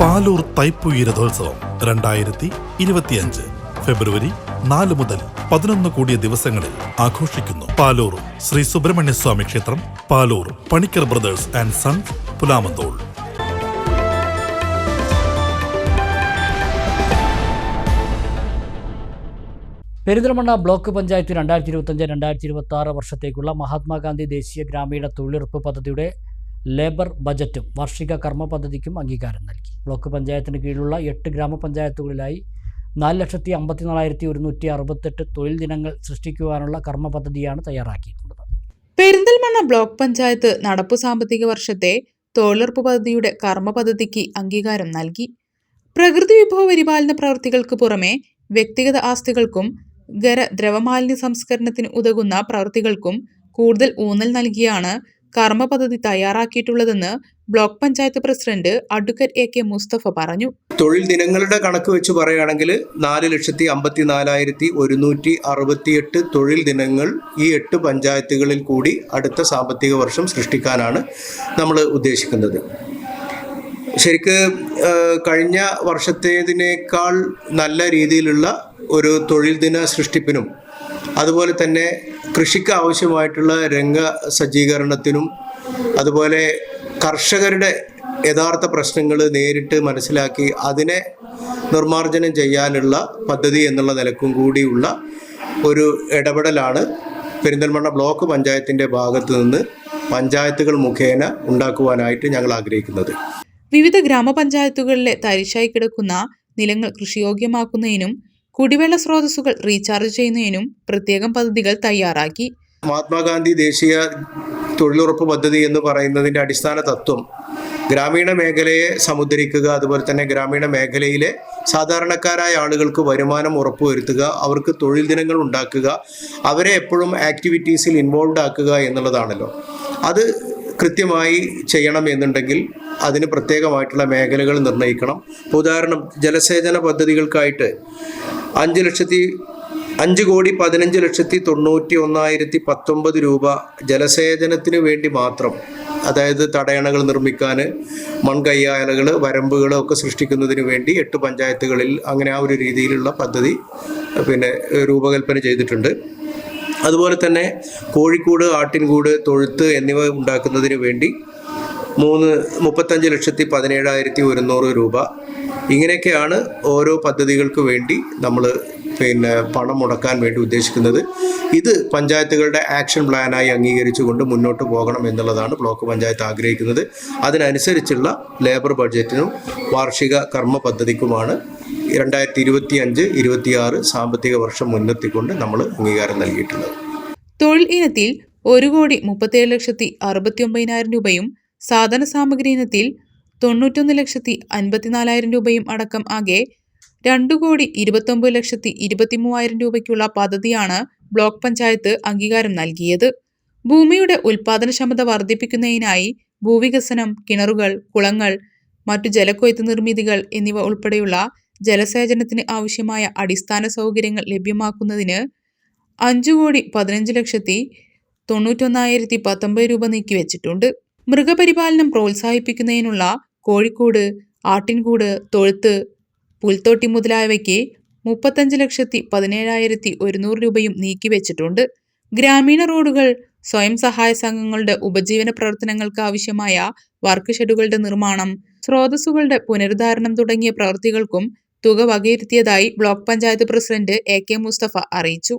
പാലൂർ തൈപ്പുയി രഥോത്സവം രണ്ടായിരത്തി ഇരുപത്തിയഞ്ച് ഫെബ്രുവരി നാല് മുതൽ പതിനൊന്ന് കൂടിയ ദിവസങ്ങളിൽ ആഘോഷിക്കുന്നു. പാലൂർ ശ്രീ സുബ്രഹ്മണ്യ സ്വാമി ക്ഷേത്രം Palur Panicker brothers and son Pulamanthole. Perinthalmanna block panchayat രണ്ടായിരത്തി ഇരുപത്തഞ്ച് രണ്ടായിരത്തി ഇരുപത്തി ആറ് വർഷത്തേക്കുള്ള മഹാത്മാഗാന്ധി ദേശീയ ഗ്രാമീണ തൊഴിലുറപ്പ് പദ്ധതിയുടെ ലേബർ ബജറ്റും വാർഷിക കർമ്മ പദ്ധതിക്കും അംഗീകാരം നൽകി. ബ്ലോക്ക് പഞ്ചായത്തിന് കീഴിലുള്ള എട്ട് ഗ്രാമപഞ്ചായത്തുകളിലായി നാല് ലക്ഷത്തി അമ്പത്തി നാലായിരത്തി ഒരുന്നൂറ്റി അറുപത്തെട്ട് തൊഴിൽ ദിനങ്ങൾ സൃഷ്ടിക്കുവാനുള്ള കർമ്മ പദ്ധതിയാണ് തയ്യാറാക്കിയിട്ടുള്ളത്. പെരിന്തൽമണ്ണ ബ്ലോക്ക് പഞ്ചായത്ത് നടപ്പു സാമ്പത്തിക വർഷത്തെ തൊഴിലുറപ്പ് പദ്ധതിയുടെ കർമ്മ പദ്ധതിക്ക് അംഗീകാരം നൽകി. പ്രകൃതി വിഭവ പരിപാലന പ്രവൃത്തികൾക്ക് പുറമെ വ്യക്തിഗത ആസ്തികൾക്കും ഖര ദ്രവമാലിന്യ സംസ്കരണത്തിന് ഉതകുന്ന പ്രവൃത്തികൾക്കും കൂടുതൽ ഊന്നൽ നൽകിയാണ് കർമ്മ പദ്ധതി തയ്യാറാക്കിയിട്ടുള്ളതെന്ന് block panchayat president advocate A K Mustafa പറഞ്ഞു. തൊഴിൽ ദിനങ്ങളുടെ കണക്ക് വെച്ച് പറയുകയാണെങ്കിൽ നാല് ലക്ഷത്തി അമ്പത്തി നാലായിരത്തി ഒരുന്നൂറ്റി അറുപത്തിയെട്ട് തൊഴിൽ ദിനങ്ങൾ ഈ എട്ട് പഞ്ചായത്തുകളിൽ കൂടി അടുത്ത സാമ്പത്തിക വർഷം സൃഷ്ടിക്കാനാണ് നമ്മൾ ഉദ്ദേശിക്കുന്നത്. ശരിക്ക് കഴിഞ്ഞ വർഷത്തേതിനേക്കാൾ നല്ല രീതിയിലുള്ള ഒരു തൊഴിൽ ദിന സൃഷ്ടിപ്പിനും അതുപോലെ തന്നെ കൃഷിക്ക് ആവശ്യമായിട്ടുള്ള രംഗ സജ്ജീകരണത്തിനും അതുപോലെ കർഷകരുടെ യഥാർത്ഥ പ്രശ്നങ്ങൾ നേരിട്ട് മനസ്സിലാക്കി അതിനെ നിർമ്മാർജനം ചെയ്യാനുള്ള പദ്ധതി എന്നുള്ള നിലക്കും കൂടിയുള്ള ഒരു ഇടപെടലാണ് പെരിന്തൽമണ്ണ ബ്ലോക്ക് പഞ്ചായത്തിന്റെ ഭാഗത്തു നിന്ന് പഞ്ചായത്തുകൾ മുഖേന ഉണ്ടാക്കുവാനായിട്ട് ഞങ്ങൾ ആഗ്രഹിക്കുന്നത്. വിവിധ ഗ്രാമപഞ്ചായത്തുകളിലെ തരിശായി കിടക്കുന്ന നിലങ്ങൾ കൃഷിയോഗ്യമാക്കുന്നതിനും കുടിവെള്ള സ്രോതസ്സുകൾ റീചാർജ് ചെയ്യുന്നതിനും പ്രത്യേകം പദ്ധതികൾ തയ്യാറാക്കി. മഹാത്മാഗാന്ധി ദേശീയ തൊഴിലുറപ്പ് പദ്ധതി എന്ന് പറയുന്നതിന്റെ അടിസ്ഥാന തത്വം ഗ്രാമീണ മേഖലയെ സമുദ്രിക്കുക അതുപോലെ തന്നെ ഗ്രാമീണ മേഖലയിലെ സാധാരണക്കാരായ ആളുകൾക്ക് വരുമാനം ഉറപ്പുവരുത്തുക അവർക്ക് തൊഴിൽ ദിനങ്ങൾ ഉണ്ടാക്കുക അവരെ എപ്പോഴും ആക്ടിവിറ്റീസിൽ ഇൻവോൾവ് ആക്കുക എന്നുള്ളതാണല്ലോ. അത് കൃത്യമായി ചെയ്യണം എന്നുണ്ടെങ്കിൽ അതിന് പ്രത്യേകമായിട്ടുള്ള മേഖലകൾ നിർണയിക്കണം. ഉദാഹരണം ജലസേചന പദ്ധതികൾക്കായിട്ട് അഞ്ച് ലക്ഷത്തി അഞ്ച് കോടി പതിനഞ്ച് ലക്ഷത്തി തൊണ്ണൂറ്റി ഒന്നായിരത്തി പത്തൊമ്പത് രൂപ ജലസേചനത്തിന് വേണ്ടി മാത്രം അതായത് തടയണകൾ നിർമ്മിക്കാൻ മൺകയ്യാലകൾ വരമ്പുകൾ ഒക്കെ സൃഷ്ടിക്കുന്നതിന് വേണ്ടി എട്ട് പഞ്ചായത്തുകളിൽ അങ്ങനെ ആ ഒരു രീതിയിലുള്ള പദ്ധതി പിന്നെ രൂപകൽപ്പന ചെയ്തിട്ടുണ്ട്. അതുപോലെ തന്നെ കോഴിക്കോട് ആട്ടിൻകൂട് തൊഴുത്ത് എന്നിവ ഉണ്ടാക്കുന്നതിന് വേണ്ടി മൂന്ന് മുപ്പത്തഞ്ച് ലക്ഷത്തി പതിനേഴായിരത്തി ഒരുന്നൂറ് രൂപ. ഇങ്ങനെയൊക്കെയാണ് ഓരോ പദ്ധതികൾക്ക് വേണ്ടി നമ്മൾ പിന്നെ പണം മുടക്കാൻ വേണ്ടി ഉദ്ദേശിക്കുന്നത്. ഇത് പഞ്ചായത്തുകളുടെ ആക്ഷൻ പ്ലാനായി അംഗീകരിച്ചുകൊണ്ട് മുന്നോട്ട് പോകണം എന്നുള്ളതാണ് ബ്ലോക്ക് പഞ്ചായത്ത് ആഗ്രഹിക്കുന്നത്. അതിനനുസരിച്ചുള്ള ലേബർ ബഡ്ജറ്റിനും വാർഷിക കർമ്മ പദ്ധതിക്കുമാണ് രണ്ടായിരത്തി ഇരുപത്തി അഞ്ച് ഇരുപത്തിയാറ് സാമ്പത്തിക വർഷം മുൻനിർത്തിക്കൊണ്ട് നമ്മൾ അംഗീകാരം നൽകിയിട്ടുള്ളത്. തൊഴിൽ ഇനത്തിൽ ഒരു കോടി മുപ്പത്തേഴ് ലക്ഷത്തി അറുപത്തി ഒമ്പതിനായിരം രൂപയും സാധന സാമഗ്രി ഇനത്തിൽ തൊണ്ണൂറ്റൊന്ന് ലക്ഷത്തി അൻപത്തിനാലായിരം രൂപയും അടക്കം ആകെ രണ്ടു കോടി ഇരുപത്തൊമ്പത് ലക്ഷത്തി ഇരുപത്തി മൂവായിരം രൂപയ്ക്കുള്ള പദ്ധതിയാണ് ബ്ലോക്ക് പഞ്ചായത്ത് അംഗീകാരം നൽകിയത്. ഭൂമിയുടെ ഉൽപാദനക്ഷമത വർദ്ധിപ്പിക്കുന്നതിനായി ഭൂവികസനം കിണറുകൾ കുളങ്ങൾ മറ്റു ജലക്കൊയ്ത്ത് നിർമ്മിതികൾ എന്നിവ ഉൾപ്പെടെയുള്ള ജലസേചനത്തിന് ആവശ്യമായ അടിസ്ഥാന സൗകര്യങ്ങൾ ലഭ്യമാക്കുന്നതിന് അഞ്ചു കോടി പതിനഞ്ച് ലക്ഷത്തി തൊണ്ണൂറ്റൊന്നായിരത്തി പത്തൊമ്പത് രൂപ നീക്കിവെച്ചിട്ടുണ്ട്. മൃഗപരിപാലനം പ്രോത്സാഹിപ്പിക്കുന്നതിനുള്ള കോഴിക്കോട് ആട്ടിൻകൂട് തൊഴുത്ത് പുൽത്തൊട്ടി മുതലായവയ്ക്ക് മുപ്പത്തഞ്ച് ലക്ഷത്തി പതിനേഴായിരത്തി ഒരുന്നൂറ് രൂപയും നീക്കിവെച്ചിട്ടുണ്ട്. ഗ്രാമീണ റോഡുകൾ സ്വയം സഹായ സംഘങ്ങളുടെ ഉപജീവന പ്രവർത്തനങ്ങൾക്ക് ആവശ്യമായ വർക്ക് ഷെഡുകളുടെ നിർമ്മാണം സ്രോതസ്സുകളുടെ പുനരുദ്ധാരണം തുടങ്ങിയ പ്രവൃത്തികൾക്കും തുക വകയിരുത്തിയതായി block panchayat president A K Mustafa അറിയിച്ചു.